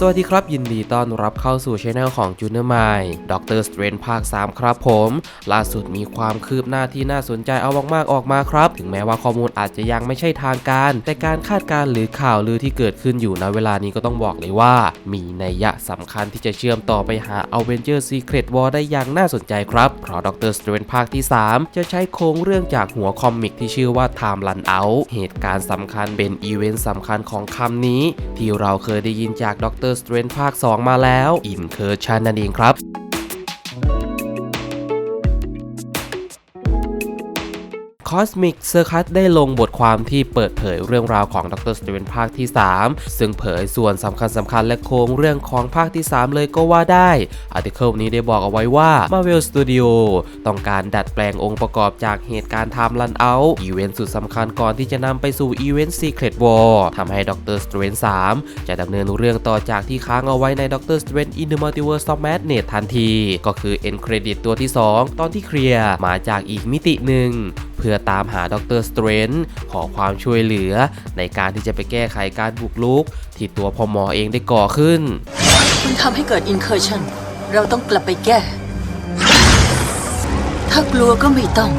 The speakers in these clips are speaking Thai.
สวัสดีครับ ยินดีต้อนรับเข้าสู่ช anel ของจูเนอร์ไมด็อกเตอร์สเตรนภาค 3 ครับผม ล่าสุดมีความคืบหน้าที่น่าสนใจเอามากๆออกมาครับ ถึงแม้ว่าข้อมูลอาจจะยังไม่ใช่ทางการ แต่การคาดการณ์หรือข่าวลือที่เกิดขึ้นอยู่ณเวลานี้ก็ต้องบอกเลยว่า มีนัยยะสำคัญที่จะเชื่อมต่อไปหา Avenger Secret War ได้อย่างน่าสนใจครับ เพราะด็อกเตอร์สเตรนภาคที่ 3 จะใช้โครงเรื่องจากหัวคอมิกที่ชื่อว่า Time Run Out เหตุการณ์สำคัญเป็นอีเวนต์สำคัญของคำนี้ ที่เราเคยได้ยินจากด็อกเตอร์ Doctor Strange ภาค 2 มาแล้ว Incursion นั่นเองครับ Cosmic Circus ได้ลงบทความที่เปิดเผยเรื่องราวของดรสเตเวนภาคที่ 3 ซึ่งเผยส่วนสำคัญสำคัญและโครงเรื่องของภาคที่ 3 เลยก็ว่าได้อาร์ติเคิลนี้ได้บอกเอาไว้ว่า Marvel Studio ต้องการดัดแปลงองค์ประกอบจากเหตุการณ์ Time Run Out อีเวนต์สุดสำคัญก่อนที่จะนำไปสู่อีเวนต์ Secret War ทำให้ดรสเตเวน3 จะดำเนินเรื่องต่อจากที่ค้างเอาไว้ในดรสเตเวน In the Multiverse of Madness ทันที ก็คือ End Credit ตัวที่ 2 ตอนที่เคลียร์มาจากอีกมิติหนึ่ง เพื่อตามหาดรสเตรนขอความช่วยเหลือ ในการที่จะไปแก้ไขการบุกรุก ที่ตัวพอหมอเองได้ก่อขึ้น คุณทำให้เกิดอินเคอร์ชันเราต้องกลับไปแก้ ถ้ากลัวก็ไม่ต้อง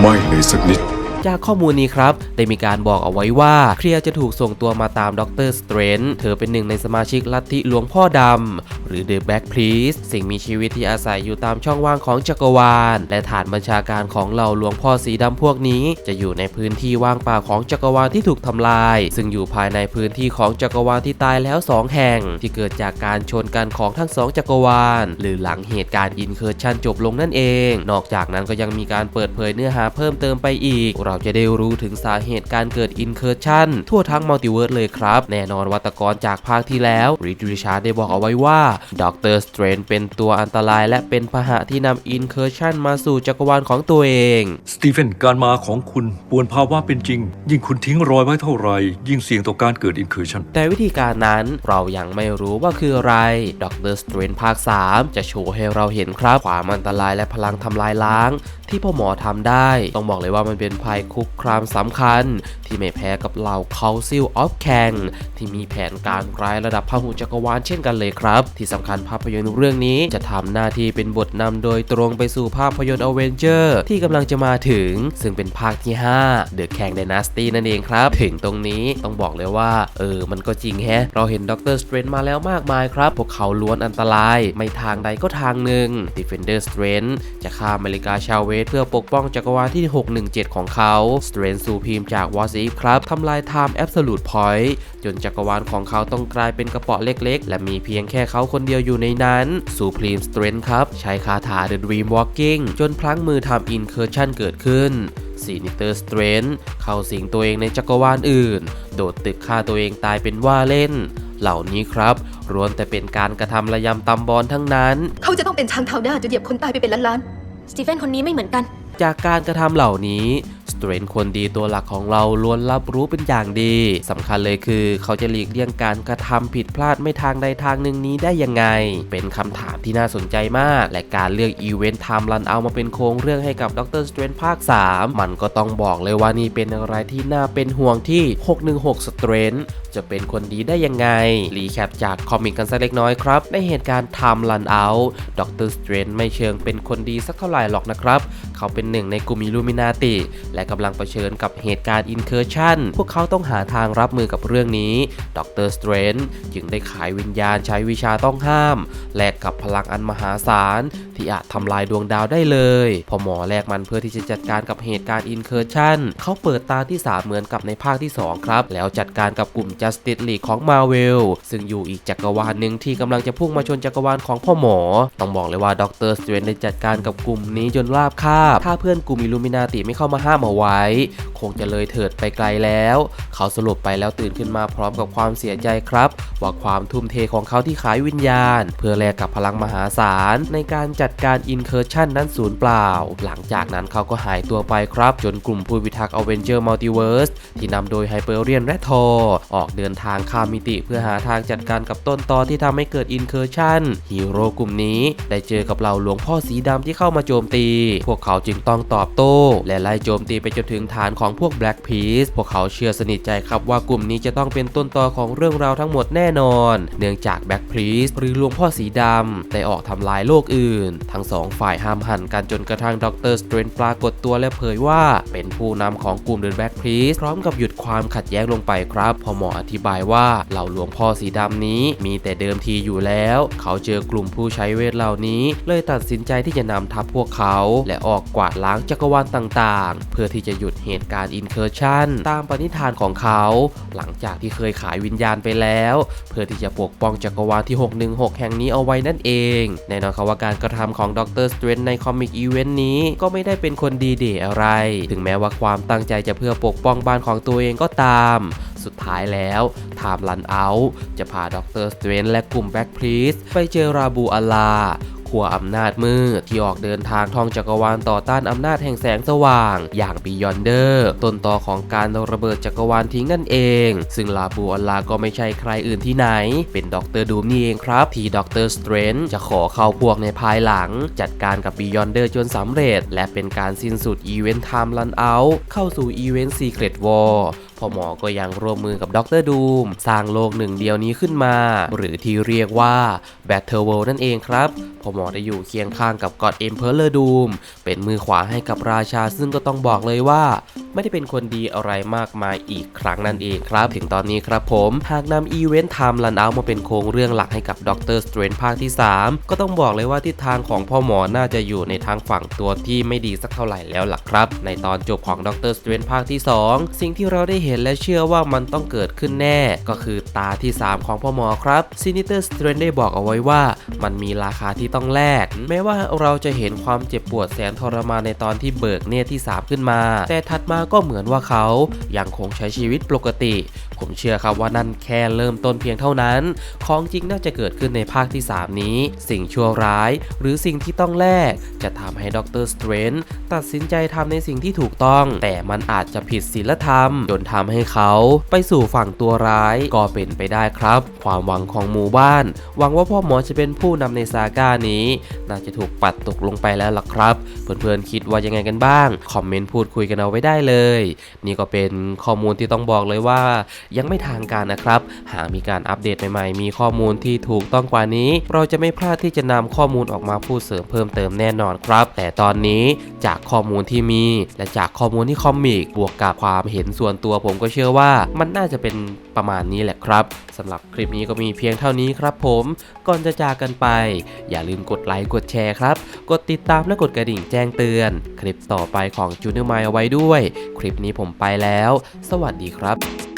ไม่เลยสักนิด จากข้อมูลนี้ครับ ได้มีการบอกเอาไว้ว่าเคลียร์จะถูกส่งตัวมาตามดรสเตรนเธอเป็นหนึ่งในสมาชิกลัทธิหลวงพ่อดำ หรือ The Black Priest สิ่งมีชีวิตที่อาศัยอยู่ตามช่องว่างของจักรวาล และฐานบัญชาการของเหล่าหลวงพ่อสีดำพวกนี้ จะอยู่ในพื้นที่ว่างเปล่าของจักรวาลที่ถูกทำลาย ซึ่งอยู่ภายในพื้นที่ของจักรวาลที่ตายแล้วสองแห่ง ที่เกิดจากการชนกันของทั้งสองจักรวาล หรือหลังเหตุการณ์อินเคอร์ชันจบลงนั่นเอง นอกจากนั้นก็ยังมีการเปิดเผยเนื้อหาเพิ่มเติมไปอีกเราจะได้รู้ถึงสาเหตุการเกิดอินเคอร์ชันทั่วทั้งมัลติเวิร์สเลยครับ แน่นอนวัตกรจากภาคที่แล้วรีดริชาร์ดได้บอกเอาไว้ว่าด็อกเตอร์สเตรนเป็นตัวอันตรายและเป็นพาหะที่นำอินเคอร์ชันมาสู่จักรวาลของตัวเองสตีเฟนการมาของคุณปวนภาวะเป็นจริง ยิ่งคุณทิ้งรอยไว้เท่าไหร่ยิ่งเสี่ยงต่อการเกิดอินเคอร์ชันแต่วิธีการนั้นเรายังไม่รู้ว่าคืออะไรด็อกเตอร์สเตรนภาค 3 จะโชว์ให้เราเห็นครับความอันตรายและพลังทำลายล้าง ที่พ่อหมอทำได้ ต้องบอกเลยว่ามันเป็นภัยคุกคามสำคัญ ที่ไม่แพ้กับเหล่า Council of Kang ที่มีแผนการร้ายระดับพหุจักรวาลเช่นกันเลยครับ ที่สำคัญภาพยนตร์เรื่องนี้จะทำหน้าที่เป็นบทนำโดยตรงไปสู่ภาพยนตร์ Avenger ที่กำลังจะมาถึง ซึ่งเป็นภาคที่ 5 The Kang Dynasty นั่นเองครับ ถึงตรงนี้ต้องบอกเลยว่า เออ มันก็จริงแฮะ เราเห็นด็อกเตอร์สเตรนมาแล้วมากมายครับ พวกเขาล้วนอันตราย ไม่ทางใดก็ทางหนึ่ง Defender Strange จะฆ่าอเมริกาชาวเวสเพื่อปกป้องจักรวาลที่ 617 ของเขา Strange สูพีมจาก w a s i f ครับทำลาย Time Absolute Point จนจักรวาลของเขาต้องกลายเป็นกระเป๋อเล็กๆ และมีเพียงแค่เขาคนเดียวอยู่ในนั้น Supreme Strength ครับ ใช้คาถา The Dream Walking จนพลั้งมือทำ Incursion เกิดขึ้นซีนิเตอร์สเตรนเข้าสิงตัวเองในจักรวาลอื่น โดดตึกฆ่าตัวเองตายเป็นว่าเล่น เหล่านี้ครับล้วนแต่เป็นการกระทำระยำตำบอลทั้งนั้น เขาจะต้องเป็นช้างเท้าหน้าจะเหยียบคนตายไปเป็นล้านๆ สตีเฟนคนนี้ไม่เหมือนกัน จากการกระทำเหล่านี้ สเตรนคนดีตัวหลักของเราล้วนรับรู้เป็นอย่างดีสำคัญเลยคือ เขาจะหลีกเลี่ยงการกระทำผิดพลาดไม่ทางใดทางหนึ่งนี้ได้ยังไง เป็นคำถามที่น่าสนใจมาก และการเลือกอีเวนต์ไทม์รันเอามาเป็นโครงเรื่องให้กับดรสเตรนภาค 3 มันก็ต้องบอกเลยว่านี่เป็นอะไรที่น่าเป็นห่วงที่ 616สเตรนจะเป็นคนดีได้ยังไง รีแคปจากคอมิกกันสักเล็กน้อยครับ ในเหตุการณ์ไทม์รันเอาดรสเตรนไม่เชิงเป็นคนดีสักเท่าไหร่หรอกนะครับ เขาเป็นหนึ่งในกลุ่มอิลูมินาติและกำลังเผชิญกับเหตุการณ์อินเคอร์ชันพวกเขาต้องหาทางรับมือกับเรื่องนี้ดรสเตรนจึงได้ขายวิญญาณใช้วิชาต้องห้าม แลกกับพลังอันมหาศาล ที่อาจทำลายดวงดาวได้เลย พอหมอแลกมันเพื่อที่จะจัดการกับเหตุการณ์อินเคอร์ชันเขาเปิดตาที่ 3 เหมือนกับในภาคที่ 2 ครับ แล้วจัดการกับกลุ่ม Justice League ของ Marvel ซึ่งอยู่อีกจักรวาลหนึ่งที่กำลังจะพุ่งมาชนจักรวาลของพ่อหมอ ต้องบอกเลยว่าดรสเตรนได้จัดการกับกลุ่มนี้จนราบคาบถ้าเพื่อนกลุ่มอิลูมินาติไม่เข้ามาห้ามเอาไว้ คงจะเลยเถิดไปไกลแล้ว เขาสลบไปแล้วตื่นขึ้นมาพร้อมกับความเสียใจครับ ว่าความทุ่มเทของเขาที่ขายวิญญาณ เพื่อแลกกับพลังมหาศาล ในการจัดการอินเคอร์ชันนั้นสูญเปล่า หลังจากนั้นเขาก็หายตัวไปครับ จนกลุ่มผู้พิทักษ์อเวนเจอร์มัลติเวิร์สที่นำโดยไฮเปอร์เรียนและทอร์ออกเดินทางข้ามมิติเพื่อหาทางจัดการกับต้นตอที่ทำให้เกิดอินเคอร์ชันฮีโร่กลุ่มนี้ได้เจอกับเหล่าหลวงพ่อสีดำที่เข้ามาโจมตี พวกเขาจึงต้องตอบโต้ และไล่โจมตีไปจนถึงฐานของพวก Black Peace พวกเขาเชื่อสนิทใจครับว่ากลุ่มนี้จะต้องเป็นต้นตอของเรื่องราวทั้งหมดแน่นอน เนื่องจาก Black Peace หรือหลวงพ่อสีดำได้ออกทำลายโลกอื่น ทั้งสองฝ่ายห้ามหันกันจนกระทั่งดรสเตรนปรากฏตัวและเผยว่าเป็นผู้นำของกลุ่ม The Black Peace พร้อมกับหยุดความขัดแย้งลงไปครับพอหมออธิบายว่าเหล่าหลวงพ่อสีดำนี้มีแต่เดิมทีอยู่แล้ว เขาเจอกลุ่มผู้ใช้เวทเหล่านี้ เลยตัดสินใจที่จะนำทัพพวกเขา และออกกวาดล้างจักรวาลต่างๆเพื่อที่จะหยุดเหตุการณ์อินเคอร์ชันตามปณิธานของเขา หลังจากที่เคยขายวิญญาณไปแล้ว เพื่อที่จะปกป้องจักรวาลที่ 616 แห่งนี้เอาไว้นั่นเอง แน่นอนครับว่าการกระทำของดรสเตรนในคอมิกอีเวนต์นี้ก็ไม่ได้เป็นคนดีเดอะไร ถึงแม้ว่าความตั้งใจจะเพื่อปกป้องบ้านของตัวเองก็ตาม สุดท้ายแล้วไทม์ลันเอาจะพาดรสเตรนและกลุ่มแบ็กพลีสไปเจอราบูอาลา ขั้วอำนาจมืดที่ออกเดินทางท่องจักรวาลต่อต้านอำนาจแห่งแสงสว่าง อย่างบียอนเดอร์ต้นต่อของการระเบิดจักรวาลทิ้งนั่นเอง ซึ่งลาบูอัลลาก็ไม่ใช่ใครอื่นที่ไหน เป็นด็อกเตอร์ดูมนี่เองครับ ที่ด็อกเตอร์สเตรนจะขอเข้าพวกในภายหลัง จัดการกับบียอนเดอร์จนสำเร็จ และเป็นการสิ้นสุดอีเวนต์ไทม์ลันเอาเข้าสู่อีเวนต์ซีเครตวอร์ พ่อหมอก็ยังร่วมมือกับดรดูมสร้างโลกหนึ่งเดียวนี้ขึ้นมา หรือที่เรียกว่า Battle World นั่นเองครับพ่อหมอได้อยู่เคียงข้างกับ God Emperor Doom เป็นมือขวาให้กับราชาซึ่งก็ต้องบอกเลยว่า ไม่ได้เป็นคนดีอะไรมากมายอีกครั้งนั่นเองครับ ถึงตอนนี้ครับผมหากนำอีเวนต์ไทม์ลันเอามาเป็นโครงเรื่องหลักให้กับด็อกเตอร์สเตรนภาคที่ 3 ก็ต้องบอกเลยว่าทิศทางของพ่อหมอน่าจะอยู่ในทางฝั่งตัวที่ไม่ดีสักเท่าไหร่แล้วล่ะครับ ในตอนจบของด็อกเตอร์สเตรนภาคที่ 2 สิ่งที่เราได้เห็นห็นและเชื่อว่ามันต้องเกิดขึ้นแน่ ก็คือตาที่ 3 ของพ่อหมอครับซินิเตอร์สเตรนได้บอกเอาไว้ว่า มันมีราคาที่ต้องแลกแม้ว่าเราจะเห็นความเจ็บปวดแสนทรมานในตอนที่เบิกเนตรที่ 3 ขึ้นมา แต่ถัดมาก็เหมือนว่าเขายังคงใช้ชีวิตปกติ ผมเชื่อครับว่านั่นแค่เริ่มต้นเพียงเท่านั้น ของจริงน่าจะเกิดขึ้นในภาคที่ 3 นี้ สิ่งชั่วร้าย หรือสิ่งที่ต้องแลกจะทำให้ด็อกเตอร์สเตรนตัดสินใจทำในสิ่งที่ถูกต้อง แต่มันอาจจะผิดศีลธรรม จนทำให้เขาไปสู่ฝั่งตัวร้ายก็เป็นไปได้ครับ ความหวังของหมู่บ้าน หวังว่าพ่อหมอจะเป็นผู้นำในซาก้านี้ น่าจะถูกปัดตกลงไปแล้วล่ะครับ เพื่อนๆคิดว่ายังไงกันบ้าง คอมเมนต์พูดคุยกันเอาไว้ได้เลย นี่ก็เป็นข้อมูลที่ต้องบอกเลยว่ายังไม่ทางการนะครับ หากมีการอัปเดตใหม่ๆ มีข้อมูลที่ถูกต้องกว่านี้ เราจะไม่พลาดที่จะนำข้อมูลออกมาพูดเสริมเพิ่มเติมแน่นอนครับ แต่ตอนนี้จากข้อมูลที่มี และจากข้อมูลที่คอมิกบวกกับความเห็นส่วนตัวผมก็เชื่อว่ามันน่าจะเป็นประมาณนี้แหละครับสำหรับคลิปนี้ก็มีเพียงเท่านี้ครับผม ก่อนจะจากกันไป อย่าลืมกดไลค์กดแชร์ครับ กดติดตามและกดกระดิ่งแจ้งเตือน คลิปต่อไปของจูเนอร์ไมเอาไว้ด้วย คลิปนี้ผมไปแล้ว สวัสดีครับ